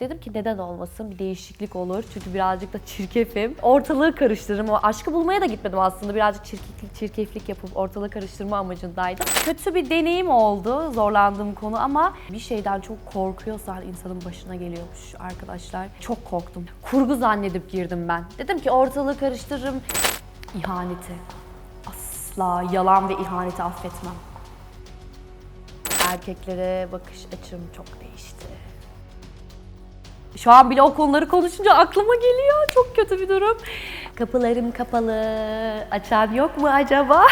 Dedim ki neden olmasın bir değişiklik olur çünkü birazcık da çirkefim. Ortalığı karıştırırım. O aşkı bulmaya da gitmedim aslında. Birazcık çirkeflik, çirkeflik yapıp ortalığı karıştırma amacındaydım. Kötü bir deneyim oldu zorlandığım konu ama bir şeyden çok korkuyorsan insanın başına geliyormuş arkadaşlar. Çok korktum. Kurgu zannedip girdim ben. Dedim ki ortalığı karıştırırım. İhaneti. Asla yalan ve ihaneti affetmem. Erkeklere bakış açım çok değişti. Şu an bile o konuları konuşunca aklıma geliyor. Çok kötü bir durum. Kapılarım kapalı. Açan yok mu acaba?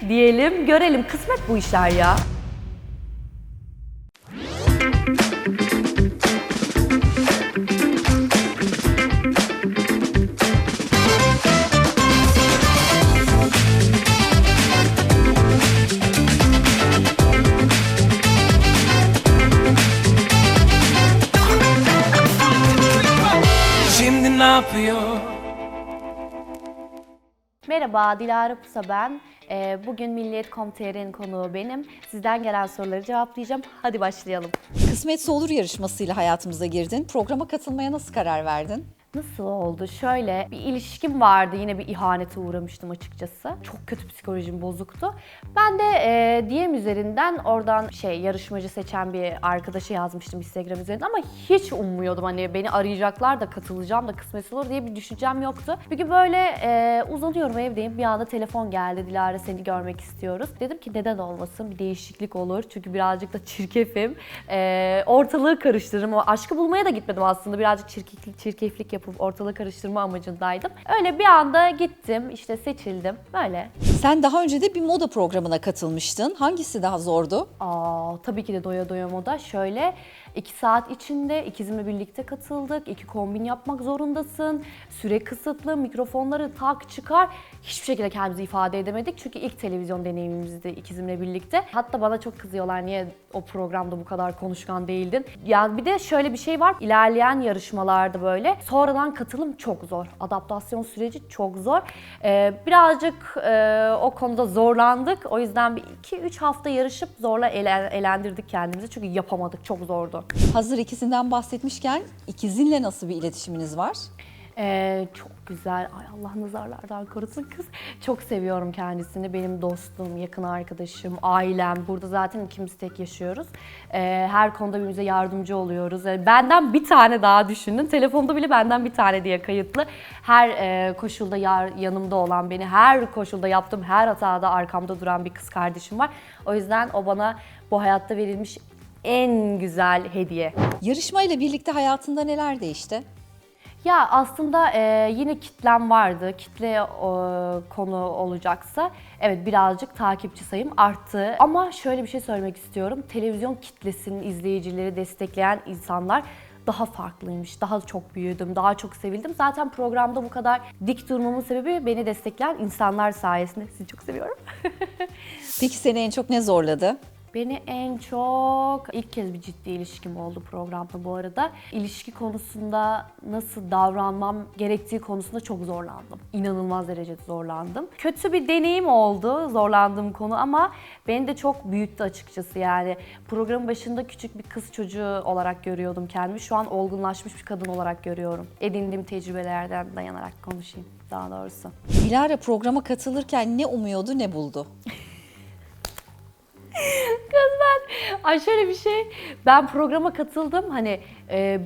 Diyelim, görelim. Kısmet bu işler ya. Merhaba, Dilara Pusa ben. Ee, Bugün Milliyet.com.tr'nin konuğu benim. Sizden gelen soruları cevaplayacağım. Hadi başlayalım. Kısmetse Olur yarışmasıyla hayatımıza girdin. Programa katılmaya nasıl karar verdin? Nasıl oldu? Şöyle bir ilişkim vardı. Yine bir ihanete uğramıştım açıkçası. Çok kötü psikolojim bozuktu. Ben de e, DM üzerinden oradan şey yarışmacı seçen bir arkadaşa yazmıştım Instagram üzerinden ama hiç ummuyordum hani beni arayacaklar da katılacağım da kısmet olur diye bir düşüncem yoktu. Gün böyle e, uzanıyorum evdeyim. Bir anda telefon geldi. Dilara seni görmek istiyoruz. Dedim ki neden olmasın? Bir değişiklik olur. Çünkü birazcık da çirkefim. E, ortalığı karıştırırım. O aşkı bulmaya da gitmedim aslında. Birazcık çirkeflik, çirkeflik yapıp ortalığı karıştırma amacındaydım. Öyle bir anda gittim. işte seçildim. Böyle. Sen daha önce de bir moda programına katılmıştın. Hangisi daha zordu? Aa, tabii ki de doya doya moda. Şöyle iki saat içinde ikizimle birlikte katıldık. İki kombin yapmak zorundasın. Süre kısıtlı, mikrofonları tak çıkar. Hiçbir şekilde kendimizi ifade edemedik. Çünkü ilk televizyon deneyimimizdi ikizimle birlikte. Hatta bana çok kızıyorlar niye o programda bu kadar konuşkan değildin. Yani bir de şöyle bir şey var. İlerleyen yarışmalarda böyle sonradan katılım çok zor. Adaptasyon süreci çok zor. Ee, birazcık e, o konuda zorlandık. O yüzden bir 2-3 hafta yarışıp zorla elen- elendirdik kendimizi. Çünkü yapamadık. Çok zordu. Hazır ikisinden bahsetmişken ikizinle nasıl bir iletişiminiz var? Ee, çok güzel. Ay Allah nazarlardan korusun kız. Çok seviyorum kendisini. Benim dostum, yakın arkadaşım, ailem. Burada zaten ikimiz tek yaşıyoruz. Ee, her konuda birbirimize yardımcı oluyoruz. Yani benden bir tane daha düşünün. Telefonda bile benden bir tane diye kayıtlı. Her e, koşulda yar, yanımda olan, beni her koşulda yaptığım her hatada arkamda duran bir kız kardeşim var. O yüzden o bana bu hayatta verilmiş en güzel hediye. Yarışmayla birlikte hayatında neler değişti? Ya aslında e, yine kitlem vardı. Kitle e, konu olacaksa evet birazcık takipçi sayım arttı. Ama şöyle bir şey söylemek istiyorum. Televizyon kitlesinin izleyicileri destekleyen insanlar daha farklıymış. Daha çok büyüdüm, daha çok sevildim. Zaten programda bu kadar dik durmamın sebebi beni destekleyen insanlar sayesinde. Sizi çok seviyorum. Peki seni en çok ne zorladı? Beni en çok ilk kez bir ciddi ilişkim oldu programda bu arada. İlişki konusunda nasıl davranmam gerektiği konusunda çok zorlandım. İnanılmaz derecede zorlandım. Kötü bir deneyim oldu zorlandığım konu ama beni de çok büyüttü açıkçası yani. Programın başında küçük bir kız çocuğu olarak görüyordum kendimi. Şu an olgunlaşmış bir kadın olarak görüyorum. Edindiğim tecrübelerden dayanarak konuşayım daha doğrusu. Dilara programa katılırken ne umuyordu ne buldu? Kız ben, ay şöyle bir şey, ben programa katıldım hani e,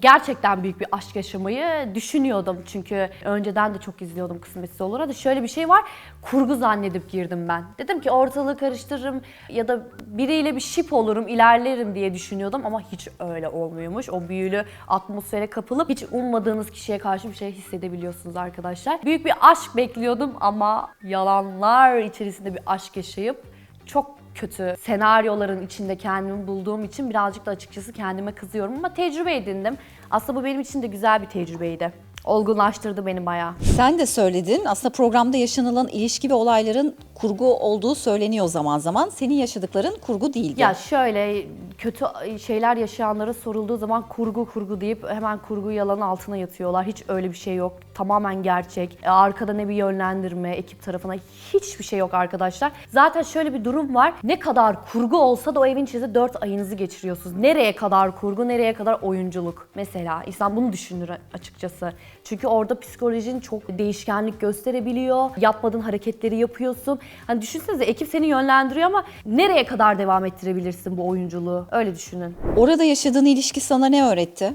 gerçekten büyük bir aşk yaşamayı düşünüyordum. Çünkü önceden de çok izliyordum Kısmetsiz Olur. Hadi şöyle bir şey var, kurgu zannedip girdim ben. Dedim ki ortalığı karıştırırım ya da biriyle bir şip olurum, ilerlerim diye düşünüyordum ama hiç öyle olmuyormuş. O büyülü atmosfere kapılıp hiç ummadığınız kişiye karşı bir şey hissedebiliyorsunuz arkadaşlar. Büyük bir aşk bekliyordum ama yalanlar içerisinde bir aşk yaşayıp çok kötü senaryoların içinde kendimi bulduğum için birazcık da açıkçası kendime kızıyorum ama tecrübe edindim. Aslında bu benim için de güzel bir tecrübeydi. Olgunlaştırdı beni bayağı. Sen de söyledin aslında programda yaşanılan ilişki ve olayların kurgu olduğu söyleniyor zaman zaman. Senin yaşadıkların kurgu değildi. Ya şöyle kötü şeyler yaşayanlara sorulduğu zaman kurgu kurgu deyip hemen kurgu yalan altına yatıyorlar. Hiç öyle bir şey yok. Tamamen gerçek. E, Arkada ne bir yönlendirme ekip tarafına hiçbir şey yok arkadaşlar. Zaten şöyle bir durum var. Ne kadar kurgu olsa da o evin içinde 4 ayınızı geçiriyorsunuz. Nereye kadar kurgu, nereye kadar oyunculuk mesela. İnsan bunu düşünür açıkçası. Çünkü orada psikolojin çok değişkenlik gösterebiliyor. Yapmadığın hareketleri yapıyorsun. Hani düşünsenize ekip seni yönlendiriyor ama nereye kadar devam ettirebilirsin bu oyunculuğu? Öyle düşünün. Orada yaşadığın ilişki sana ne öğretti?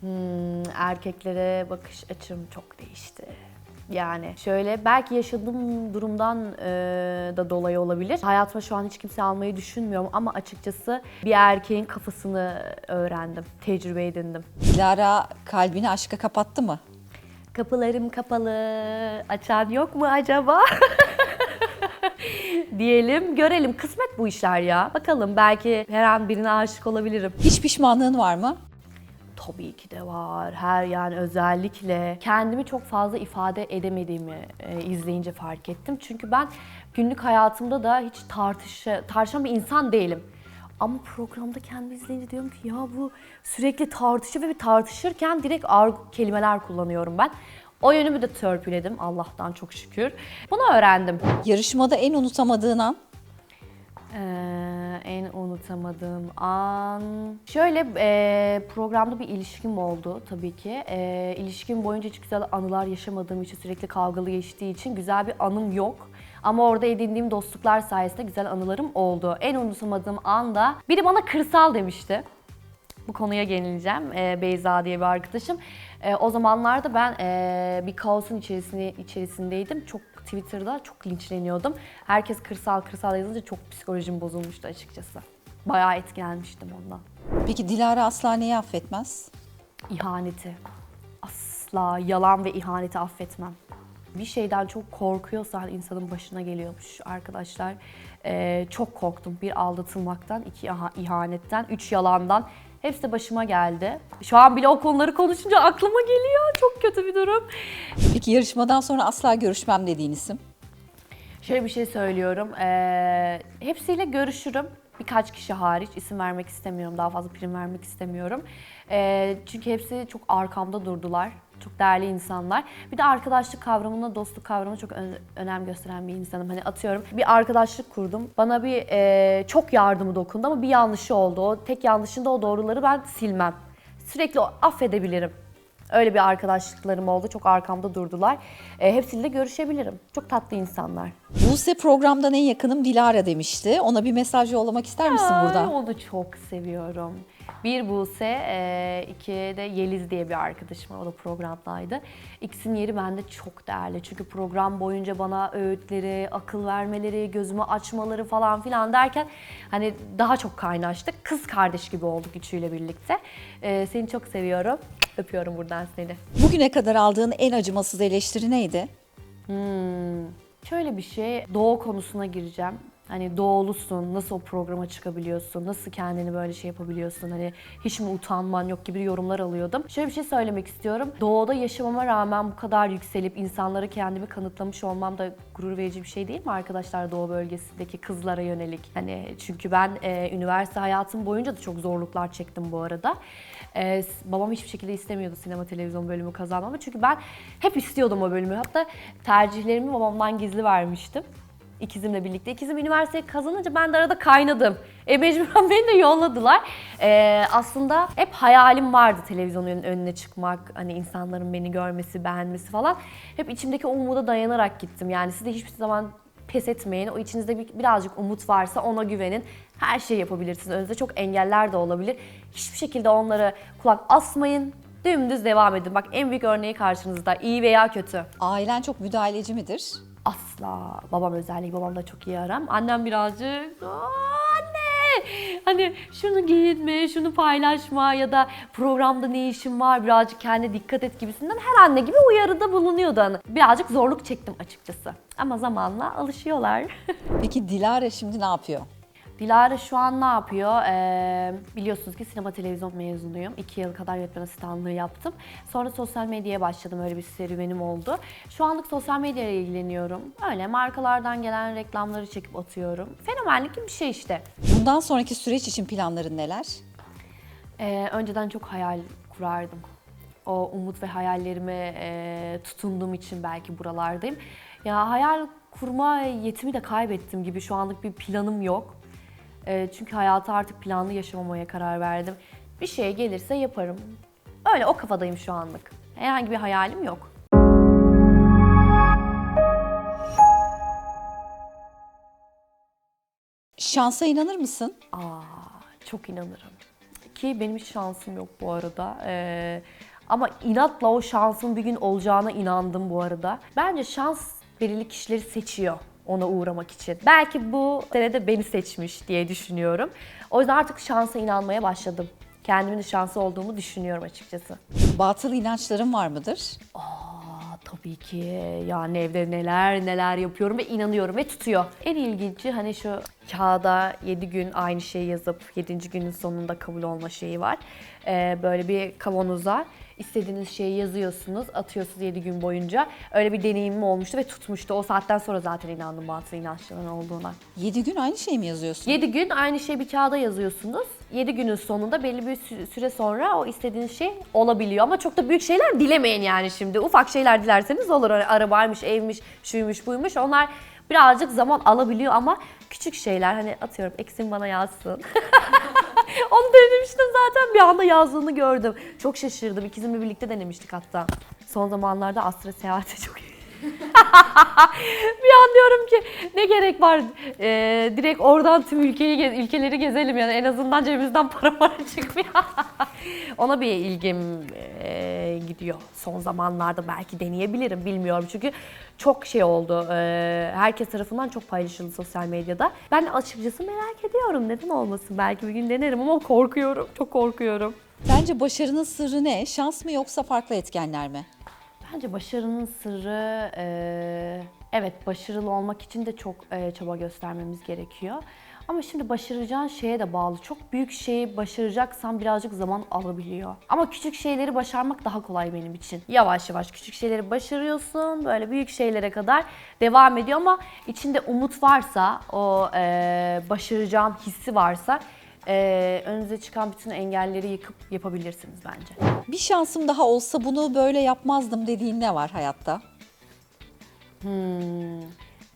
Hmm, erkeklere bakış açım çok değişti. Yani şöyle belki yaşadığım durumdan e, da dolayı olabilir. Hayatıma şu an hiç kimse almayı düşünmüyorum ama açıkçası bir erkeğin kafasını öğrendim, tecrübe edindim. Dilara kalbini aşka kapattı mı? Kapılarım kapalı, açan yok mu acaba? Diyelim, görelim. Kısmet bu işler ya. Bakalım belki her an birine aşık olabilirim. Hiç pişmanlığın var mı? Tabii ki de var. Her yani özellikle kendimi çok fazla ifade edemediğimi e, izleyince fark ettim. Çünkü ben günlük hayatımda da hiç tartışa, tartışan bir insan değilim. Ama programda kendimi izleyince diyorum ki ya bu sürekli tartışıyor ve tartışırken direkt ağır kelimeler kullanıyorum ben. O yönümü de törpüledim Allah'tan çok şükür. Bunu öğrendim. Yarışmada en unutamadığın an? Ee, en unutamadığım an... Şöyle e, programda bir ilişkim oldu tabii ki. E, ilişkim boyunca hiç güzel anılar yaşamadığım için, sürekli kavgalı geçtiği için güzel bir anım yok. Ama orada edindiğim dostluklar sayesinde güzel anılarım oldu. En unutamadığım anda biri bana kırsal demişti. Bu konuya geleceğim. Ee, Beyza diye bir arkadaşım. Ee, o zamanlarda ben ee, bir kaosun içerisinde, içerisindeydim. Çok Twitter'da çok linçleniyordum. Herkes kırsal kırsal yazınca çok psikolojim bozulmuştu açıkçası. Bayağı etkilenmiştim ondan. Peki Dilara asla neyi affetmez? İhaneti. Asla yalan ve ihaneti affetmem. Bir şeyden çok korkuyorsan insanın başına geliyormuş arkadaşlar. Ee, çok korktum. Bir aldatılmaktan, iki aha- ihanetten, üç yalandan. Hepsi başıma geldi. Şu an bile o konuları konuşunca aklıma geliyor. Çok kötü bir durum. Peki yarışmadan sonra asla görüşmem dediğin isim? Şöyle bir şey söylüyorum. Ee, hepsiyle görüşürüm. Birkaç kişi hariç isim vermek istemiyorum. Daha fazla prim vermek istemiyorum. Ee, çünkü hepsi çok arkamda durdular. Çok değerli insanlar. Bir de arkadaşlık kavramına, dostluk kavramına çok ön- önem gösteren bir insanım. Hani atıyorum bir arkadaşlık kurdum. Bana bir e, çok yardımı dokundu ama bir yanlışı oldu. O tek yanlışında o doğruları ben silmem. Sürekli affedebilirim. Öyle bir arkadaşlıklarım oldu. Çok arkamda durdular. E, hepsiyle de görüşebilirim. Çok tatlı insanlar. Buse programdan en yakınım Dilara demişti. Ona bir mesaj yollamak ister misin Ay, burada? Onu çok seviyorum. Bir Buse, e, iki de Yeliz diye bir arkadaşım var. O da programdaydı. İkisinin yeri bende çok değerli. Çünkü program boyunca bana öğütleri, akıl vermeleri, gözümü açmaları falan filan derken hani daha çok kaynaştık. Kız kardeş gibi olduk üçüyle birlikte. E, seni çok seviyorum. Öpüyorum buradan seni. Bugüne kadar aldığın en acımasız eleştiri neydi? Şöyle bir şey, doğu konusuna gireceğim. Hani doğulusun, nasıl o programa çıkabiliyorsun, nasıl kendini böyle şey yapabiliyorsun, hani hiç mi utanman yok gibi yorumlar alıyordum. Şöyle bir şey söylemek istiyorum. Doğuda yaşamama rağmen bu kadar yükselip insanlara kendimi kanıtlamış olmam da gurur verici bir şey değil mi arkadaşlar doğu bölgesindeki kızlara yönelik? Hani çünkü ben e, üniversite hayatım boyunca da çok zorluklar çektim bu arada. E, s- babam hiçbir şekilde istemiyordu sinema televizyon bölümü kazanmamı. Çünkü ben hep istiyordum o bölümü. Hatta tercihlerimi babamdan gizli vermiştim. İkizimle birlikte. İkizim üniversiteyi kazanınca ben de arada kaynadım. E mecburen beni de yolladılar. E, aslında hep hayalim vardı televizyonun önüne çıkmak, hani insanların beni görmesi, beğenmesi falan. Hep içimdeki umuda dayanarak gittim. Yani siz de hiçbir zaman pes etmeyin. O içinizde bir, birazcık umut varsa ona güvenin. Her şeyi yapabilirsiniz. Önünüzde çok engeller de olabilir. Hiçbir şekilde onlara kulak asmayın. Dümdüz devam edin. Bak en büyük örneği karşınızda. iyi veya kötü. Ailen çok müdahaleci midir? Asla. Babam özellikle babamla çok iyi aram. Annem birazcık "Aa, anne hani şunu giyinme, şunu paylaşma ya da programda ne işin var birazcık kendine dikkat et gibisinden her anne gibi uyarıda bulunuyordu. Hani birazcık zorluk çektim açıkçası. Ama zamanla alışıyorlar. Peki Dilara şimdi ne yapıyor? Dilara şu an ne yapıyor? Ee, biliyorsunuz ki sinema televizyon mezunuyum. İki yıl kadar yönetmen asistanlığı yaptım. Sonra sosyal medyaya başladım. Öyle bir serüvenim oldu. Şu anlık sosyal medyayla ilgileniyorum. Öyle markalardan gelen reklamları çekip atıyorum. Fenomenlik gibi bir şey işte. Bundan sonraki süreç için planların neler? Ee, önceden çok hayal kurardım. O umut ve hayallerime e, tutunduğum için belki buralardayım. Ya hayal kurma yetimi de kaybettim gibi şu anlık bir planım yok. E, çünkü hayatı artık planlı yaşamamaya karar verdim. Bir şey gelirse yaparım. Öyle o kafadayım şu anlık. Herhangi bir hayalim yok. Şansa inanır mısın? Aa, çok inanırım. Ki benim hiç şansım yok bu arada. Ee, ama inatla o şansın bir gün olacağına inandım bu arada. Bence şans belirli kişileri seçiyor ona uğramak için. Belki bu senede beni seçmiş diye düşünüyorum. O yüzden artık şansa inanmaya başladım. Kendimin de şanslı olduğumu düşünüyorum açıkçası. Batıl inançların var mıdır? Aa, tabii ki yani evde neler neler yapıyorum ve inanıyorum ve tutuyor. En ilginci hani şu kağıda 7 gün aynı şeyi yazıp 7. günün sonunda kabul olma şeyi var. Ee, böyle bir kavanoza istediğiniz şeyi yazıyorsunuz, atıyorsunuz 7 gün boyunca. Öyle bir deneyimim olmuştu ve tutmuştu. O saatten sonra zaten inandım batıl inançların olduğuna. 7 gün aynı şeyi mi yazıyorsun? 7 gün aynı şeyi bir kağıda yazıyorsunuz. 7 günün sonunda belli bir sü- süre sonra o istediğiniz şey olabiliyor. Ama çok da büyük şeyler dilemeyin yani şimdi. Ufak şeyler dilerseniz olur. Hani arabaymış, evmiş, şuymuş, buymuş. Onlar birazcık zaman alabiliyor ama küçük şeyler hani atıyorum eksim bana yazsın. Zaten bir anda yazdığını gördüm. Çok şaşırdım. İkizimle birlikte denemiştik hatta. Son zamanlarda Astra seyahate çok bir an diyorum ki ne gerek var Ee, direkt oradan tüm ülkeyi ülkeleri gezelim yani en azından cebimizden para para çıkmıyor. Ona bir ilgim e, gidiyor son zamanlarda belki deneyebilirim bilmiyorum çünkü çok şey oldu Ee, herkes tarafından çok paylaşıldı sosyal medyada. Ben açıkçası merak ediyorum neden olmasın belki bir gün denerim ama korkuyorum çok korkuyorum. Sence başarının sırrı ne? Şans mı yoksa farklı etkenler mi? Bence başarının sırrı e, evet başarılı olmak için de çok e, çaba göstermemiz gerekiyor. Ama şimdi başaracağın şeye de bağlı. Çok büyük şeyi başaracaksan birazcık zaman alabiliyor. Ama küçük şeyleri başarmak daha kolay benim için. Yavaş yavaş küçük şeyleri başarıyorsun. Böyle büyük şeylere kadar devam ediyor ama içinde umut varsa, o e, başaracağım hissi varsa e, önünüze çıkan bütün engelleri yıkıp yapabilirsiniz bence. Bir şansım daha olsa bunu böyle yapmazdım dediğin ne var hayatta? Hmm,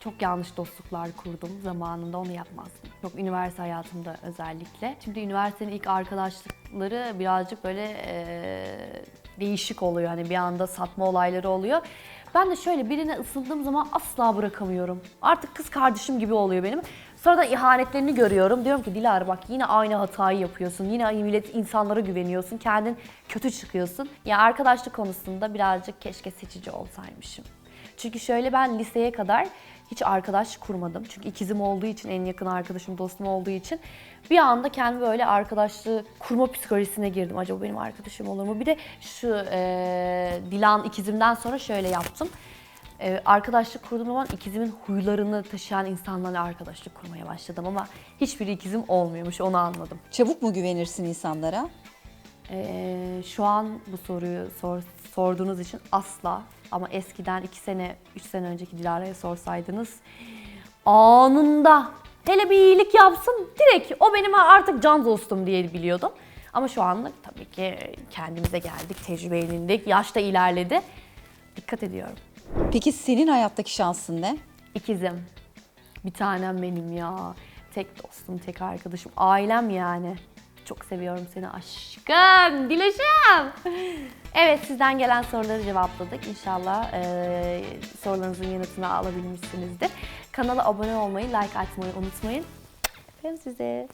çok yanlış dostluklar kurdum zamanında onu yapmazdım. Çok üniversite hayatımda özellikle. Şimdi üniversitenin ilk arkadaşlıkları birazcık böyle eee, değişik oluyor. Hani bir anda satma olayları oluyor. Ben de şöyle birine ısındığım zaman asla bırakamıyorum. Artık kız kardeşim gibi oluyor benim. Sonra da ihanetlerini görüyorum. Diyorum ki Dilara bak yine aynı hatayı yapıyorsun. Yine millet insanlara güveniyorsun. Kendin kötü çıkıyorsun. Ya arkadaşlık konusunda birazcık keşke seçici olsaymışım. Çünkü şöyle ben liseye kadar hiç arkadaş kurmadım. Çünkü ikizim olduğu için, en yakın arkadaşım, dostum olduğu için bir anda kendimi böyle arkadaşlığı kurma psikolojisine girdim. Acaba benim arkadaşım olur mu? Bir de şu e, Dilan ikizimden sonra şöyle yaptım. E, arkadaşlık kurduğum zaman ikizimin huylarını taşıyan insanlarla arkadaşlık kurmaya başladım ama hiçbiri ikizim olmuyormuş onu anladım. Çabuk mu güvenirsin insanlara? Ee, şu an bu soruyu sor- sorduğunuz için asla ama eskiden 2 sene, 3 sene önceki Dilara'ya sorsaydınız anında hele bir iyilik yapsın direkt o benim artık can dostum diye biliyordum. Ama şu anlık tabii ki kendimize geldik, tecrübe edindik, yaş da ilerledi. Dikkat ediyorum. Peki senin hayattaki şansın ne? İkizim. Bir tanem benim ya. Tek dostum, tek arkadaşım. Ailem yani. Çok seviyorum seni aşkım, Dilaşım. Evet sizden gelen soruları cevapladık. İnşallah eee, sorularınızın yanıtını alabilmişsinizdir. Kanala abone olmayı, like atmayı unutmayın. Öpüyorum sizi.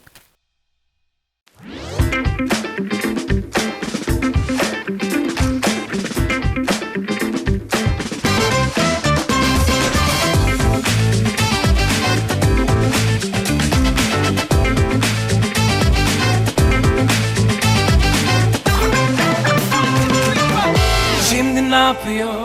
Şimdi ne yapıyor?